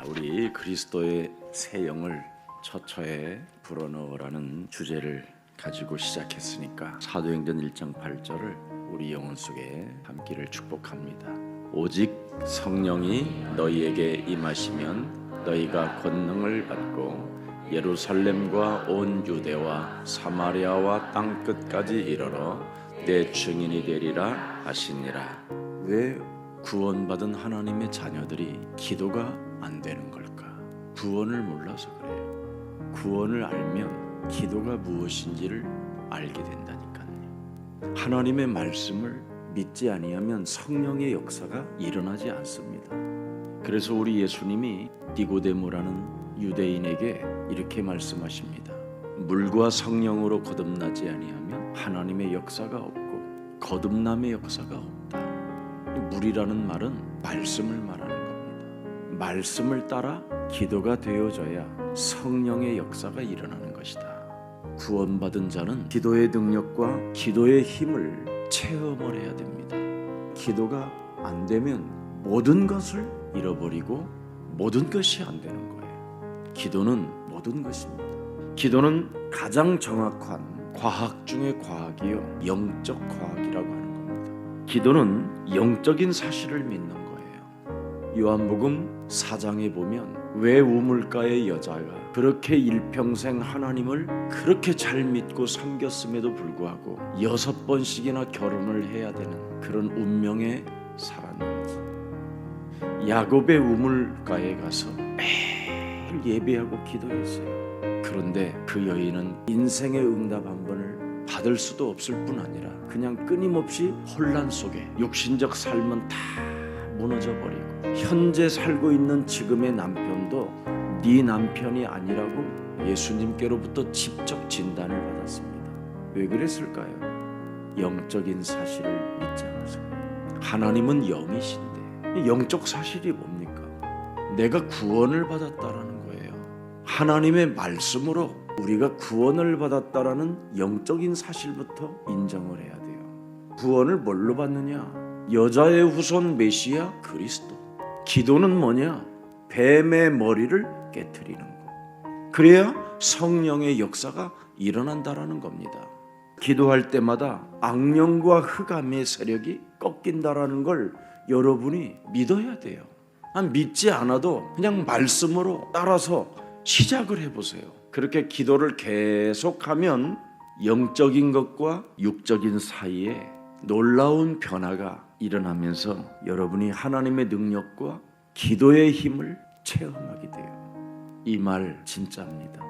자, 우리 그리스도의 새 영을 처처에 불어넣으라는 주제를 가지고 시작했으니까 사도행전 1장 8절을 우리 영혼 속에 담기를 축복합니다. 오직 성령이 너희에게 임하시면 너희가 권능을 받고 예루살렘과 온 유대와 사마리아와 땅 끝까지 이르러 내 증인이 되리라 하시니라. 왜 구원받은 하나님의 자녀들이 기도가 안 되는 걸까? 구원을 몰라서 그래요. 구원을 알면 기도가 무엇인지를 알게 된다니까요. 하나님의 말씀을 믿지 아니하면 성령의 역사가 일어나지 않습니다. 그래서 우리 예수님이 니고데모라는 유대인에게 이렇게 말씀하십니다. 물과 성령으로 거듭나지 아니하면 하나님의 역사가 없고 거듭남의 역사가 없다. 이 물이라는 말은 말씀을 말하는. 말씀을 따라 기도가 되어져야 성령의 역사가 일어나는 것이다. 구원받은 자는 기도의 능력과 기도의 힘을 체험을 해야 됩니다. 기도가 안 되면 모든 것을 잃어버리고 모든 것이 안 되는 거예요. 기도는 모든 것입니다. 기도는 가장 정확한 과학 중의 과학이요. 영적 과학이라고 하는 겁니다. 기도는 영적인 사실을 믿는 거예 요. 요한복음 4장에 보면 왜 우물가의 여자가 그렇게 일평생 하나님을 그렇게 잘 믿고 섬겼음에도 불구하고 여섯 번씩이나 결혼을 해야 되는 그런 운명에 살았는지 야곱의 우물가에 가서 매일 예배하고 기도했어요. 그런데 그 여인은 인생의 응답 한 번을 받을 수도 없을 뿐 아니라 그냥 끊임없이 혼란 속에 육신적 삶은 다 무너져 버리고 현재 살고 있는 지금의 남편도 네 남편이 아니라고 예수님께로부터 직접 진단을 받았습니다. 왜 그랬을까요? 영적인 사실을 믿지 않아서. 하나님은 영이신데 영적 사실이 뭡니까? 내가 구원을 받았다라는 거예요. 하나님의 말씀으로 우리가 구원을 받았다라는 영적인 사실부터 인정을 해야 돼요. 구원을 뭘로 받느냐? 여자의 후손 메시아 그리스도. 기도는 뭐냐? 뱀의 머리를 깨뜨리는 것. 그래야 성령의 역사가 일어난다라는 겁니다. 기도할 때마다 악령과 흑암의 세력이 꺾인다라는 걸 여러분이 믿어야 돼요. 아, 믿지 않아도 그냥 말씀으로 따라서 시작을 해보세요. 그렇게 기도를 계속하면 영적인 것과 육적인 사이에 놀라운 변화가 일어나면서 여러분이 하나님의 능력과 기도의 힘을 체험하게 돼요. 이 말 진짜입니다.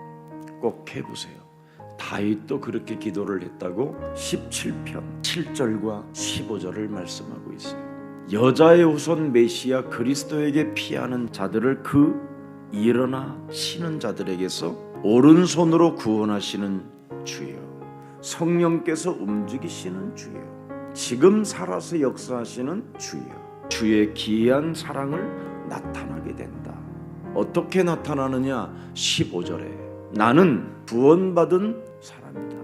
꼭 해보세요. 다윗도 그렇게 기도를 했다고 17편 7절과 15절을 말씀하고 있어요. 여자의 후손 메시아 그리스도에게 피하는 자들을 그 일어나 쉬는 자들에게서 오른손으로 구원하시는 주여 성령께서 움직이시는 주여 지금 살아서 역사하시는 주여 주의 기이한 사랑을 나타나게 된다. 어떻게 나타나느냐? 15절에 나는 구원받은 사람이다.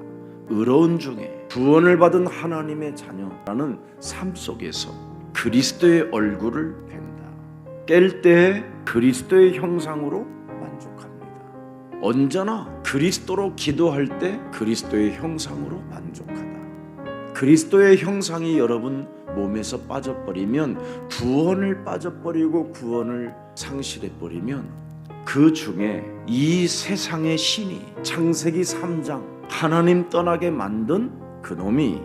의로운 중에 구원을 받은 하나님의 자녀라는 삶 속에서 그리스도의 얼굴을 뵌다. 깰 때 그리스도의 형상으로 만족합니다. 언제나 그리스도로 기도할 때 그리스도의 형상으로 만족하다. 그리스도의 형상이 여러분 몸에서 빠져버리면 구원을 빠져버리고 구원을 상실해 버리면 그 중에 이 세상의 신이 창세기 3장 하나님 떠나게 만든 그 놈이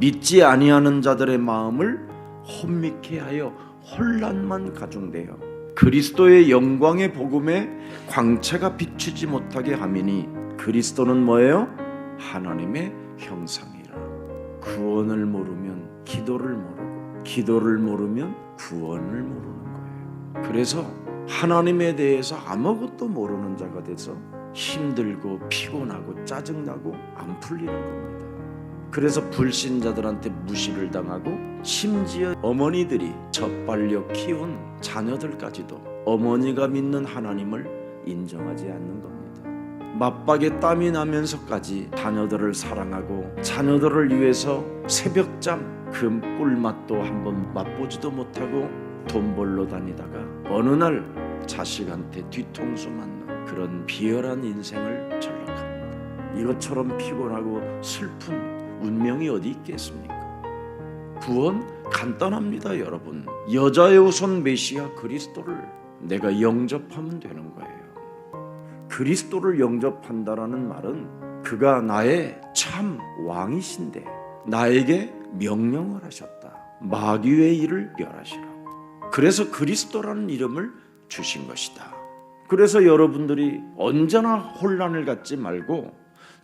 믿지 아니하는 자들의 마음을 혼미케 하여 혼란만 가중되어 그리스도의 영광의 복음에 광채가 비추지 못하게 함이니 그리스도는 뭐예요? 하나님의 형상이라 구원을 모르면 기도를 모르고 기도를 모르면 구원을 모르는 거예요 그래서 하나님에 대해서 아무것도 모르는 자가 돼서 힘들고 피곤하고 짜증나고 안 풀리는 겁니다 그래서 불신자들한테 무시를 당하고 심지어 어머니들이 젖발려 키운 자녀들까지도 어머니가 믿는 하나님을 인정하지 않는 겁니다. 맞박에 땀이 나면서까지 자녀들을 사랑하고 자녀들을 위해서 새벽잠 그 꿀맛도 한번 맛보지도 못하고 돈 벌러 다니다가 어느 날 자식한테 뒤통수 맞는 그런 비열한 인생을 전락합니다. 이것처럼 피곤하고 슬픈 운명이 어디 있겠습니까? 구원 간단합니다, 여러분. 여자의 우선 메시아 그리스도를 내가 영접하면 되는 거예요. 그리스도를 영접한다라는 말은 그가 나의 참 왕이신데 나에게 명령을 하셨다. 마귀의 일을 멸하시라고. 그래서 그리스도라는 이름을 주신 것이다. 그래서 여러분들이 언제나 혼란을 갖지 말고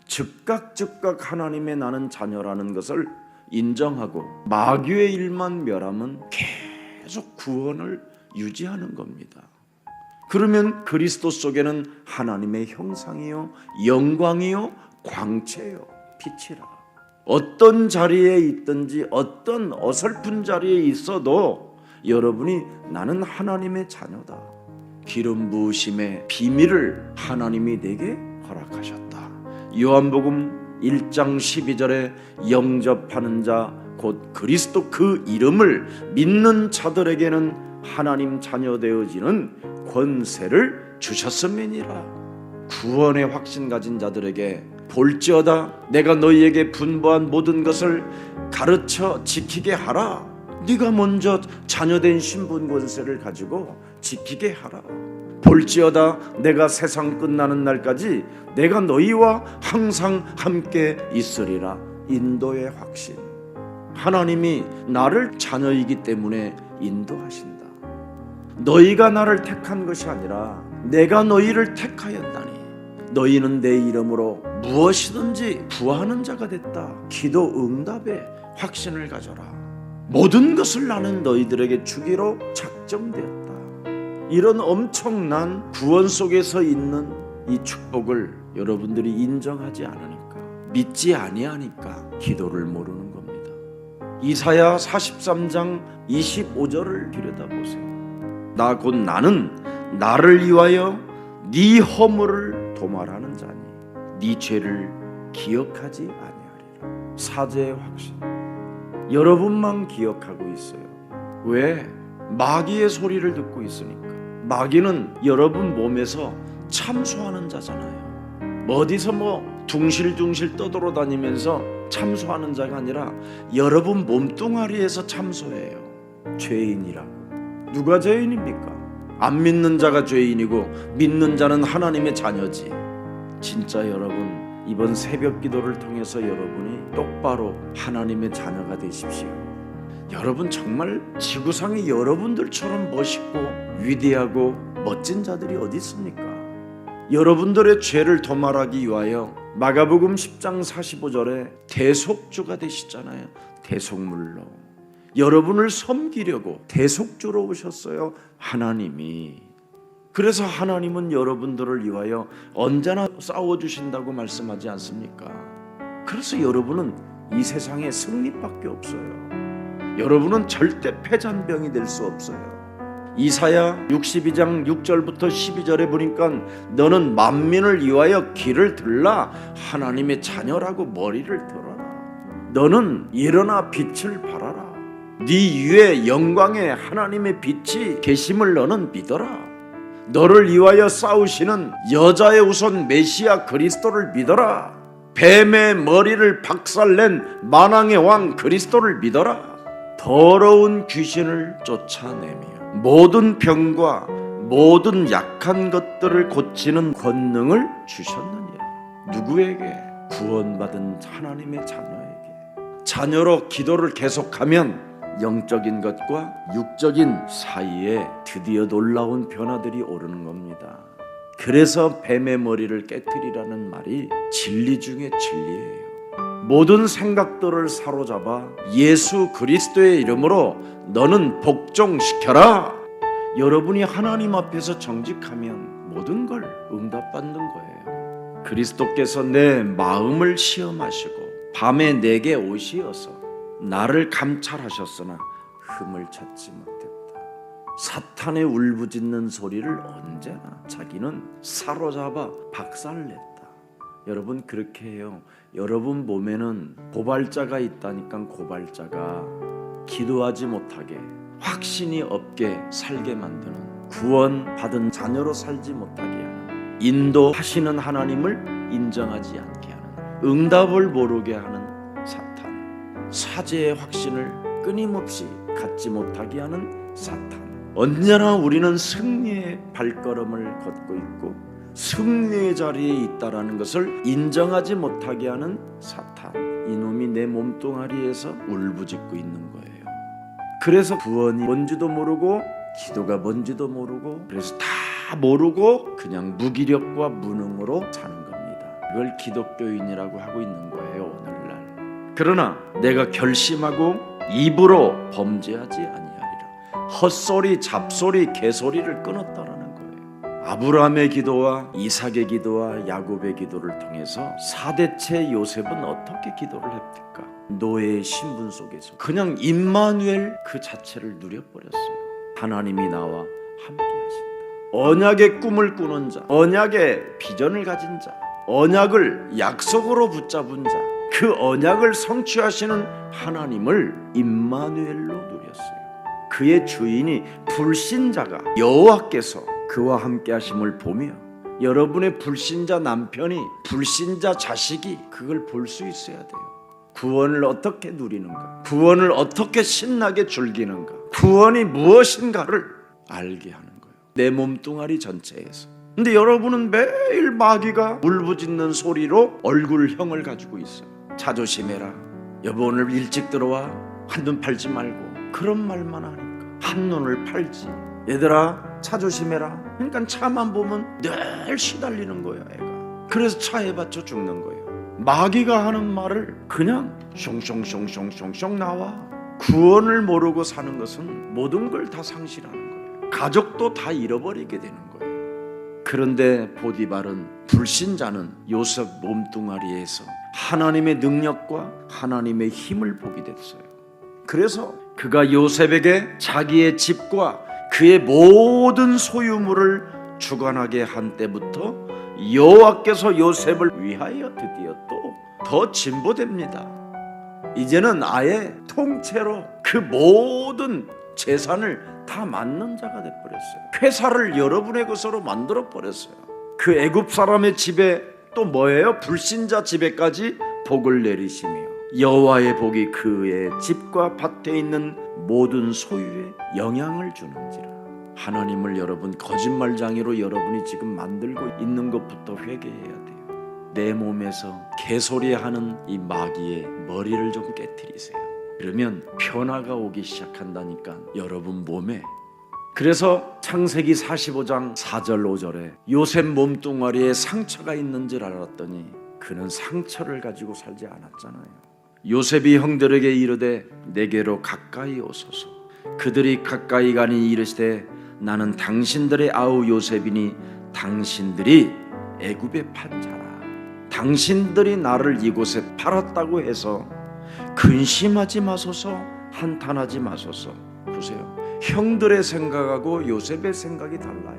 즉각 즉각 하나님의 나는 자녀라는 것을 인정하고 마귀의 일만 멸하면 계속 구원을 유지하는 겁니다. 그러면 그리스도 속에는 하나님의 형상이요 영광이요 광채요 빛이라. 어떤 자리에 있든지 어떤 어설픈 자리에 있어도 여러분이 나는 하나님의 자녀다. 기름 부으심의 비밀을 하나님이 내게 허락하셨다. 요한복음 1장 12절에 영접하는 자 곧 그리스도 그 이름을 믿는 자들에게는 하나님 자녀 되어지는 권세를 주셨음이니라. 구원의 확신 가진 자들에게 볼지어다 내가 너희에게 분부한 모든 것을 가르쳐 지키게 하라. 네가 먼저 자녀된 신분 권세를 가지고 지키게 하라. 볼지어다 내가 세상 끝나는 날까지 내가 너희와 항상 함께 있으리라. 인도의 확신. 하나님이 나를 자녀이기 때문에 인도하신다. 너희가 나를 택한 것이 아니라 내가 너희를 택하였다니. 너희는 내 이름으로 무엇이든지 구하는 자가 됐다. 기도 응답에 확신을 가져라. 모든 것을 나는 너희들에게 주기로 작정되었다. 이런 엄청난 구원 속에서 있는 이 축복을 여러분들이 인정하지 않으니까 믿지 아니하니까 기도를 모르는 겁니다. 이사야 43장 25절을 들여다보세요. 나 곧 나는 나를 위하여 네 허물을 도말하는 자니 네 죄를 기억하지 아니하리라. 사제의 확신. 여러분만 기억하고 있어요. 왜? 마귀의 소리를 듣고 있으니까. 마귀는 여러분 몸에서 참소하는 자잖아요. 뭐 어디서 뭐 둥실둥실 떠돌아다니면서 참소하는 자가 아니라 여러분 몸뚱아리에서 참소해요. 죄인이라고. 누가 죄인입니까? 안 믿는 자가 죄인이고 믿는 자는 하나님의 자녀지. 진짜 여러분 이번 새벽 기도를 통해서 여러분이 똑바로 하나님의 자녀가 되십시오. 여러분 정말 지구상에 여러분들처럼 멋있고 위대하고 멋진 자들이 어디 있습니까? 여러분들의 죄를 도말하기 위하여 마가복음 10장 45절에 대속주가 되시잖아요. 대속물로 여러분을 섬기려고 대속주로 오셨어요. 하나님이 그래서 하나님은 여러분들을 위하여 언제나 싸워 주신다고 말씀하지 않습니까? 그래서 여러분은 이 세상에 승리밖에 없어요. 여러분은 절대 패잔병이 될 수 없어요. 이사야 62장 6절부터 12절에 보니까 너는 만민을 위하여 길을 들라 하나님의 자녀라고 머리를 들어라. 너는 일어나 빛을 발하라. 네 위에 영광의 하나님의 빛이 계심을 너는 믿어라. 너를 위하여 싸우시는 여자의 우선 메시아 그리스도를 믿어라. 뱀의 머리를 박살낸 만왕의 왕 그리스도를 믿어라. 더러운 귀신을 쫓아내며 모든 병과 모든 약한 것들을 고치는 권능을 주셨느니라. 누구에게? 구원받은 하나님의 자녀에게. 자녀로 기도를 계속하면 영적인 것과 육적인 사이에 드디어 놀라운 변화들이 오르는 겁니다. 그래서 뱀의 머리를 깨뜨리라는 말이 진리 중에 진리예요. 모든 생각들을 사로잡아 예수 그리스도의 이름으로 너는 복종시켜라. 여러분이 하나님 앞에서 정직하면 모든 걸 응답받는 거예요. 그리스도께서 내 마음을 시험하시고 밤에 내게 오시어서 나를 감찰하셨으나 흠을 찾지 못했다. 사탄의 울부짖는 소리를 언제나 자기는 사로잡아 박살냈다. 여러분 그렇게 해요. 여러분 몸에는 고발자가 있다니까 고발자가 기도하지 못하게 확신이 없게 살게 만드는 구원 받은 자녀로 살지 못하게 하는 인도하시는 하나님을 인정하지 않게 하는 응답을 모르게 하는 사제의 확신을 끊임없이 갖지 못하게 하는 사탄 언제나 우리는 승리의 발걸음을 걷고 있고 승리의 자리에 있다라는 것을 인정하지 못하게 하는 사탄 이놈이 내 몸뚱아리에서 울부짖고 있는 거예요 그래서 구원이 뭔지도 모르고 기도가 뭔지도 모르고 그래서 다 모르고 그냥 무기력과 무능으로 사는 겁니다. 이걸 기독교인이라고 하고 있는 거예요. 그러나 내가 결심하고 입으로 범죄하지 아니하리라. 헛소리, 잡소리, 개소리를 끊었다라는 거예요. 아브라함의 기도와 이삭의 기도와 야곱의 기도를 통해서 사대체 요셉은 어떻게 기도를 했을까? 노예의 신분 속에서 그냥 임마누엘 그 자체를 누려버렸어요. 하나님이 나와 함께 하신다. 언약의 꿈을 꾸는 자, 언약의 비전을 가진 자, 언약을 약속으로 붙잡은 자, 그 언약을 성취하시는 하나님을 임마누엘로 누렸어요. 그의 주인이 불신자가 여호와께서 그와 함께 하심을 보며 여러분의 불신자 남편이 불신자 자식이 그걸 볼 수 있어야 돼요. 구원을 어떻게 누리는가? 구원을 어떻게 신나게 즐기는가? 구원이 무엇인가를 알게 하는 거예요. 내 몸뚱아리 전체에서. 근데 여러분은 매일 마귀가 울부짖는 소리로 얼굴형을 가지고 있어요. 자조심해라. 여보 오늘 일찍 들어와. 한눈 팔지 말고. 그런 말만 하니까 한눈을 팔지. 얘들아 차 조심해라. 그러니까 차만 보면 늘 시달리는 거예요, 애가. 그래서 차에 받쳐 죽는 거예요. 마귀가 하는 말을 그냥 숑숑숑숑숑숑 나와. 구원을 모르고 사는 것은 모든 걸 다 상실하는 거예요. 가족도 다 잃어버리게 되는 거예요. 그런데 보디발은 불신자는 요셉 몸뚱아리에서 하나님의 능력과 하나님의 힘을 보게 됐어요. 그래서 그가 요셉에게 자기의 집과 그의 모든 소유물을 주관하게 한 때부터 여호와께서 요셉을 위하여 드디어 또 더 진보됩니다. 이제는 아예 통째로 그 모든 재산을 다 맡는 자가 돼 버렸어요. 회사를 여러분의 것으로 만들어 버렸어요. 그 애굽 사람의 집에 또 뭐예요? 불신자 집에까지 복을 내리시며 여호와의 복이 그의 집과 밭에 있는 모든 소유에 영향을 주는지라. 하나님을 여러분 거짓말장애로 여러분이 지금 만들고 있는 것부터 회개해야 돼요. 내 몸에서 개소리하는 이 마귀의 머리를 좀 깨뜨리세요. 그러면 변화가 오기 시작한다니까 여러분 몸에 그래서 창세기 45장 4절 5절에 요셉 몸뚱아리에 상처가 있는 줄 알았더니 그는 상처를 가지고 살지 않았잖아요. 요셉이 형들에게 이르되 내게로 가까이 오소서. 그들이 가까이 가니 이르시되 나는 당신들의 아우 요셉이니 당신들이 애굽에 판 자라. 당신들이 나를 이곳에 팔았다고 해서 근심하지 마소서 한탄하지 마소서. 보세요. 형들의 생각하고 요셉의 생각이 달라요.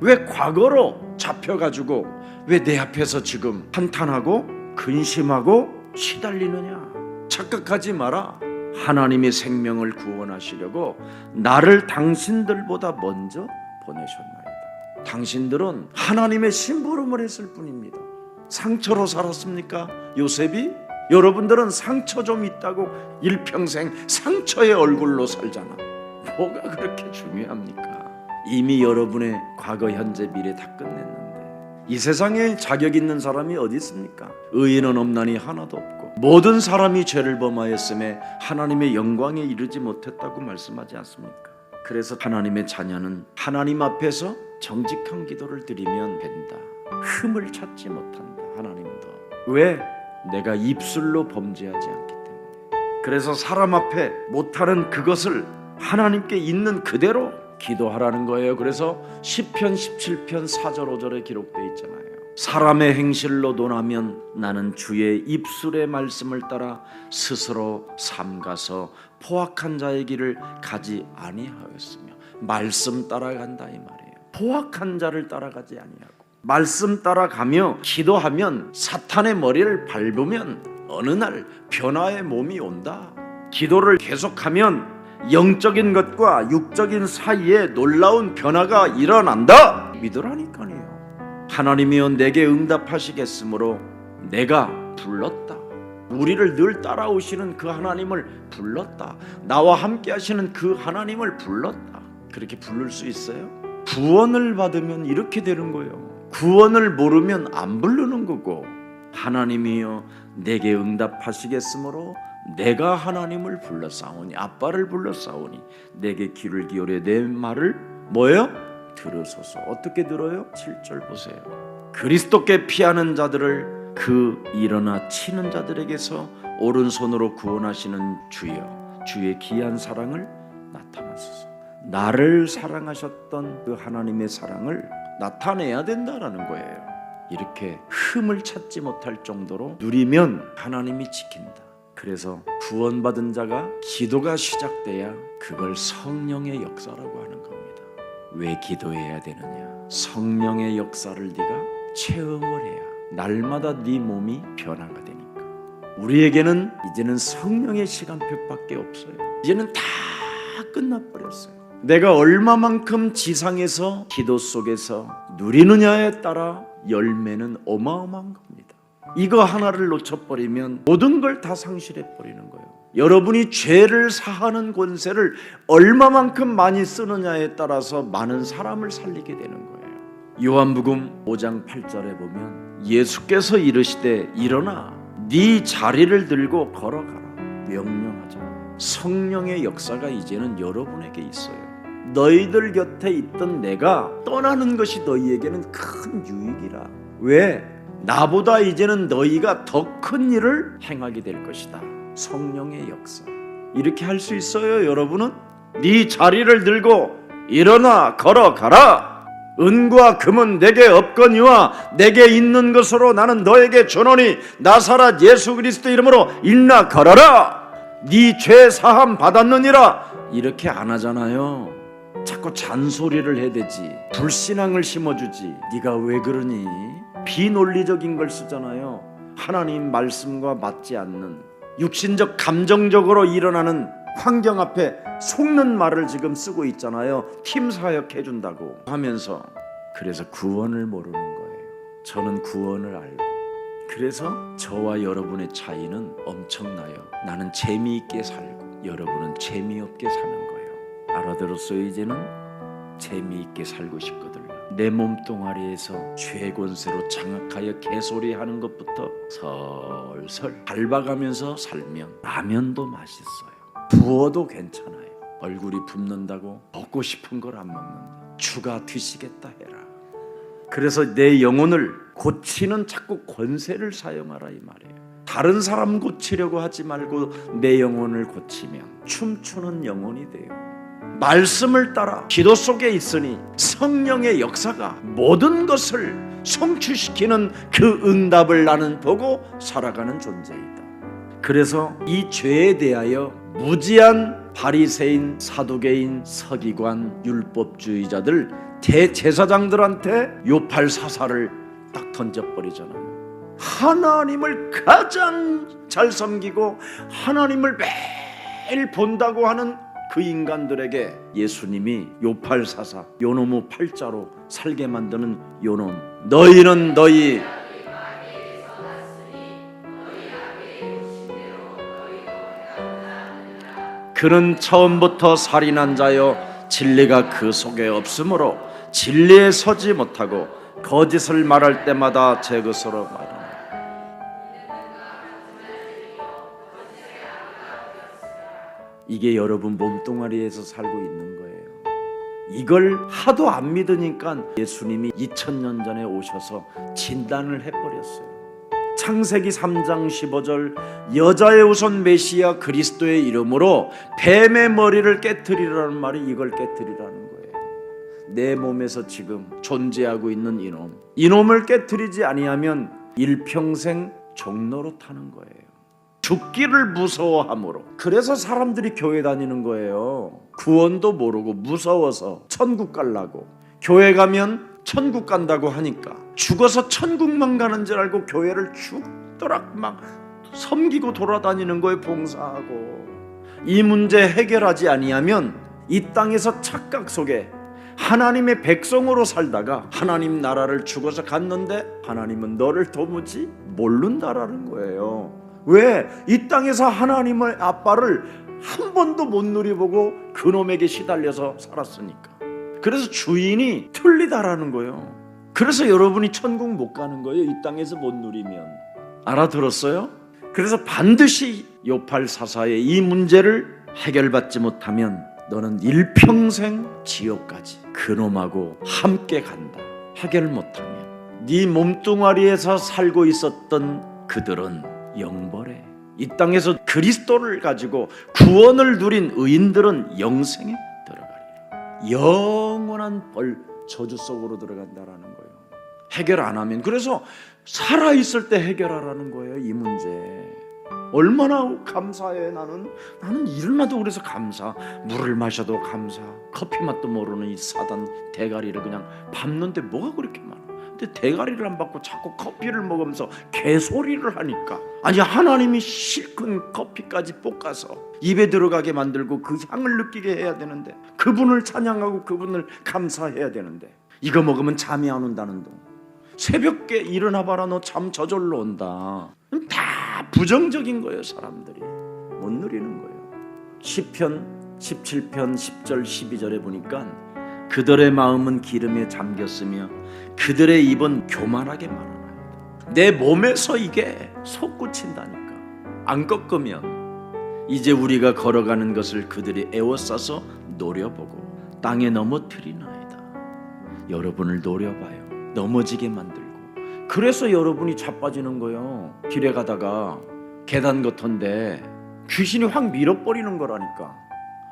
왜 과거로 잡혀가지고 왜 내 앞에서 지금 한탄하고 근심하고 시달리느냐? 착각하지 마라. 하나님의 생명을 구원하시려고 나를 당신들보다 먼저 보내셨나이다. 당신들은 하나님의 심부름을 했을 뿐입니다. 상처로 살았습니까? 요셉이? 여러분들은 상처 좀 있다고 일평생 상처의 얼굴로 살잖아. 뭐가 그렇게 중요합니까? 이미 여러분의 과거, 현재, 미래 다 끝냈는데 이 세상에 자격 있는 사람이 어디 있습니까? 의인은 없나니 하나도 없고 모든 사람이 죄를 범하였음에 하나님의 영광에 이르지 못했다고 말씀하지 않습니까? 그래서 하나님의 자녀는 하나님 앞에서 정직한 기도를 드리면 된다. 흠을 찾지 못한다. 하나님도 왜 내가 입술로 범죄하지 않기 때문에 그래서 사람 앞에 못하는 그것을 하나님께 있는 그대로 기도하라는 거예요. 그래서 시편 17편 4절 5절에 기록되어 있잖아요. 사람의 행실로 논하면 나는 주의 입술의 말씀을 따라 스스로 삼가서 포악한 자의 길을 가지 아니하였으며 말씀 따라간다 이 말이에요. 포악한 자를 따라가지 아니하고 말씀 따라가며 기도하면 사탄의 머리를 밟으면 어느 날 변화의 몸이 온다. 기도를 계속하면 영적인 것과 육적인 사이에 놀라운 변화가 일어난다. 믿으라니까요. 하나님이여 내게 응답하시겠으므로 내가 불렀다. 우리를 늘 따라오시는 그 하나님을 불렀다. 나와 함께 하시는 그 하나님을 불렀다. 그렇게 부를 수 있어요? 구원을 받으면 이렇게 되는 거예요. 구원을 모르면 안 부르는 거고 하나님이여 내게 응답하시겠으므로 내가 하나님을 불러 싸우니 아빠를 불러 싸우니 내게 귀를 기울여 내 말을 뭐예요? 들으소서 어떻게 들어요? 7절 보세요 그리스도께 피하는 자들을 그 일어나 치는 자들에게서 오른손으로 구원하시는 주여 주의 귀한 사랑을 나타내소서 나를 사랑하셨던 그 하나님의 사랑을 나타내야 된다라는 거예요 이렇게 흠을 찾지 못할 정도로 누리면 하나님이 지킨다. 그래서 구원받은 자가 기도가 시작돼야 그걸 성령의 역사라고 하는 겁니다. 왜 기도해야 되느냐? 성령의 역사를 네가 체험을 해야 날마다 네 몸이 변화가 되니까. 우리에게는 이제는 성령의 시간표밖에 없어요. 이제는 다 끝나버렸어요. 내가 얼마만큼 지상에서 기도 속에서 누리느냐에 따라 열매는 어마어마한 겁니다. 이거 하나를 놓쳐버리면 모든 걸 다 상실해 버리는 거예요. 여러분이 죄를 사하는 권세를 얼마만큼 많이 쓰느냐에 따라서 많은 사람을 살리게 되는 거예요. 요한복음 5장 8절에 보면 예수께서 이르시되 일어나 네 자리를 들고 걸어가라 명령하자. 성령의 역사가 이제는 여러분에게 있어요. 너희들 곁에 있던 내가 떠나는 것이 너희에게는 큰 유익이라. 왜? 나보다 이제는 너희가 더 큰 일을 행하게 될 것이다. 성령의 역사. 이렇게 할 수 있어요, 여러분은? 네 자리를 들고 일어나 걸어가라. 은과 금은 내게 없거니와 내게 있는 것으로 나는 너에게 주노니 나사렛 예수 그리스도 이름으로 일나 걸어라. 네 죄 사함 받았느니라. 이렇게 안 하잖아요. 자꾸 잔소리를 해대지 불신앙을 심어주지 네가 왜 그러니 비논리적인 걸 쓰잖아요. 하나님 말씀과 맞지 않는 육신적 감정적으로 일어나는 환경 앞에 속는 말을 지금 쓰고 있잖아요. 팀 사역 해 준다고 하면서. 그래서 구원을 모르는 거예요. 저는 구원을 알고. 그래서 저와 여러분의 차이는 엄청나요. 나는 재미있게 살고 여러분은 재미없게 사는 거예요. 알아들었어요 이제는? 재미있게 살고 싶거든요 내 몸뚱아리에서 죄 권세로 장악하여 개소리하는 것부터 설설 밟아가면서 살면 라면도 맛있어요. 부어도 괜찮아요. 얼굴이 붓는다고 먹고 싶은 걸 안 먹는다. 주가 드시겠다 해라. 그래서 내 영혼을 고치는 자꾸 권세를 사용하라 이 말이에요. 다른 사람 고치려고 하지 말고 내 영혼을 고치면 춤추는 영혼이 돼요 말씀을 따라 기도 속에 있으니 성령의 역사가 모든 것을 성취시키는 그 응답을 나는 보고 살아가는 존재이다. 그래서 이 죄에 대하여 무지한 바리새인, 사두개인, 서기관, 율법주의자들 대제사장들한테 요팔 사사를 딱 던져버리잖아요. 하나님을 가장 잘 섬기고 하나님을 매일 본다고 하는 그 인간들에게 예수님이 요팔사사 요놈의 팔자로 살게 만드는 요놈 너희는 너희 그는 처음부터 살인한 자여 진리가 그 속에 없으므로 진리에 서지 못하고 거짓을 말할 때마다 제 것으로 말하 이게 여러분 몸뚱아리에서 살고 있는 거예요. 이걸 하도 안 믿으니까 예수님이 2000년 전에 오셔서 진단을 해버렸어요. 창세기 3장 15절 여자의 우선 메시아 그리스도의 이름으로 뱀의 머리를 깨뜨리라는 말이 이걸 깨뜨리라는 거예요. 내 몸에서 지금 존재하고 있는 이놈 이놈을 깨뜨리지 아니하면 일평생 종로로 타는 거예요. 죽기를 무서워함으로 그래서 사람들이 교회 다니는 거예요. 구원도 모르고 무서워서 천국 갈라고 교회 가면 천국 간다고 하니까 죽어서 천국만 가는 줄 알고 교회를 죽도록 막 섬기고 돌아다니는 거에 봉사하고 이 문제 해결하지 아니하면 이 땅에서 착각 속에 하나님의 백성으로 살다가 하나님 나라를 죽어서 갔는데 하나님은 너를 도무지 모른다라는 거예요. 왜? 이 땅에서 하나님의 아빠를 한 번도 못 누려보고 그놈에게 시달려서 살았으니까. 그래서 주인이 틀리다라는 거예요. 그래서 여러분이 천국 못 가는 거예요. 이 땅에서 못 누리면. 알아들었어요? 그래서 반드시 요팔 사사의 이 문제를 해결받지 못하면 너는 일평생 지옥까지 그놈하고 함께 간다. 해결 못하면 네 몸뚱아리에서 살고 있었던 그들은 영벌에 이 땅에서 그리스도를 가지고 구원을 누린 의인들은 영생에 들어가리라. 영원한 벌 저주 속으로 들어간다라는 거예요. 해결 안 하면 그래서 살아 있을 때 해결하라는 거예요. 이 문제. 얼마나 감사해 나는 나는 일어나도 그래서 감사 물을 마셔도 감사 커피 맛도 모르는 이 사단 대가리를 그냥 밟는데 뭐가 그렇게 많아 근데 대가리를 안 받고 자꾸 커피를 먹으면서 개소리를 하니까. 아니 하나님이 실컷 커피까지 볶아서 입에 들어가게 만들고 그 향을 느끼게 해야 되는데 그분을 찬양하고 그분을 감사해야 되는데 이거 먹으면 잠이 안 온다는 동 새벽에 일어나 봐라 너 잠 저절로 온다. 다 부정적인 거예요 사람들이. 못 누리는 거예요. 시편 17편 10절 12절에 보니까 그들의 마음은 기름에 잠겼으며 그들의 입은 교만하게 말하나이다. 내 몸에서 이게 솟구친다니까. 안 꺾으면 이제 우리가 걸어가는 것을 그들이 애워싸서 노려보고 땅에 넘어뜨리나이다. 여러분을 노려봐요. 넘어지게 만들고. 그래서 여러분이 자빠지는 거예요. 길에 가다가 계단 같은데 귀신이 확 밀어버리는 거라니까.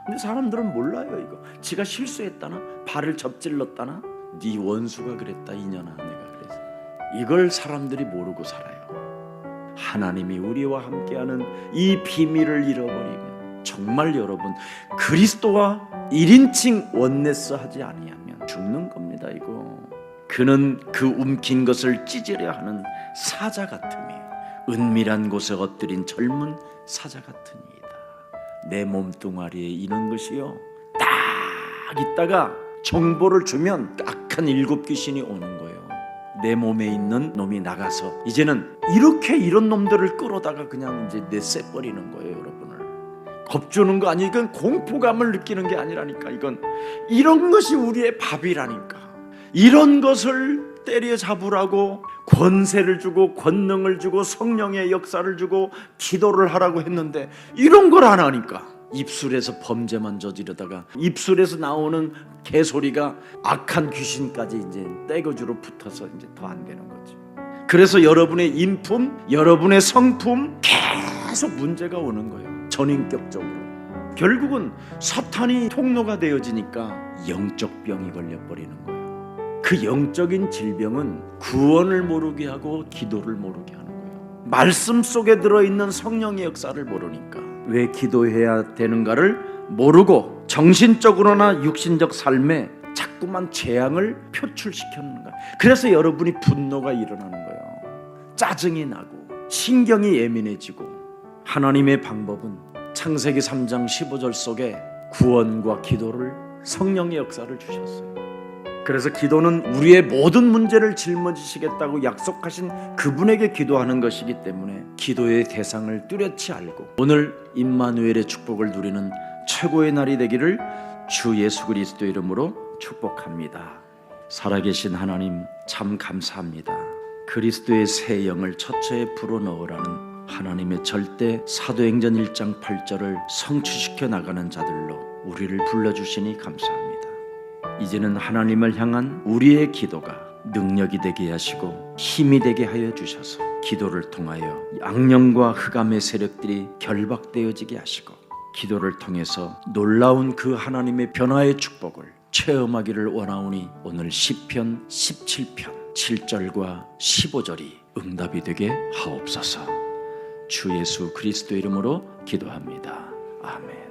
근데 사람들은 몰라요 이거. 지가 실수했다나 발을 접질렀다나 네 원수가 그랬다 이년아 내가 그래서 이걸 사람들이 모르고 살아요. 하나님이 우리와 함께하는 이 비밀을 잃어버리면 정말 여러분 그리스도와 1인칭 원네스 하지 아니하면 죽는 겁니다 이거. 그는 그 움킨 것을 찢으려 하는 사자 같으며 은밀한 곳에 엎드린 젊은 사자 같으니이다. 내 몸뚱아리에 이는 것이요 딱 있다가 정보를 주면 악한 일곱 귀신이 오는 거예요. 내 몸에 있는 놈이 나가서 이제는 이렇게 이런 놈들을 끌어다가 그냥 이제 내세 버리는 거예요, 여러분을. 겁주는 거 아니 이건 공포감을 느끼는 게 아니라니까 이건 이런 것이 우리의 밥이라니까. 이런 것을 때려잡으라고 권세를 주고 권능을 주고 성령의 역사를 주고 기도를 하라고 했는데 이런 걸 안 하니까 입술에서 범죄만 저지르다가 입술에서 나오는 개소리가 악한 귀신까지 이제 떼거주로 붙어서 이제 더 안 되는 거죠. 그래서 여러분의 인품, 여러분의 성품 계속 문제가 오는 거예요. 전인격적으로. 결국은 사탄이 통로가 되어지니까 영적 병이 걸려 버리는 거예요. 그 영적인 질병은 구원을 모르게 하고 기도를 모르게 하는 거예요. 말씀 속에 들어 있는 성령의 역사를 모르니까 왜 기도해야 되는가를 모르고 정신적으로나 육신적 삶에 자꾸만 재앙을 표출시켰는가. 그래서 여러분이 분노가 일어나는 거예요. 짜증이 나고 신경이 예민해지고 하나님의 방법은 창세기 3장 15절 속에 구원과 기도를 성령의 역사를 주셨어요. 그래서 기도는 우리의 모든 문제를 짊어지시겠다고 약속하신 그분에게 기도하는 것이기 때문에 기도의 대상을 뚜렷이 알고 오늘 임마누엘의 축복을 누리는 최고의 날이 되기를 주 예수 그리스도 이름으로 축복합니다. 살아계신 하나님 참 감사합니다. 그리스도의 새 영을 처처에 불어넣으라는 하나님의 절대 사도행전 1장 8절을 성취시켜 나가는 자들로 우리를 불러주시니 감사합니다. 이제는 하나님을 향한 우리의 기도가 능력이 되게 하시고 힘이 되게 하여 주셔서 기도를 통하여 악령과 흑암의 세력들이 결박되어지게 하시고 기도를 통해서 놀라운 그 하나님의 변화의 축복을 체험하기를 원하오니 오늘 시편 17편 7절과 15절이 응답이 되게 하옵소서. 주 예수 그리스도 이름으로 기도합니다. 아멘.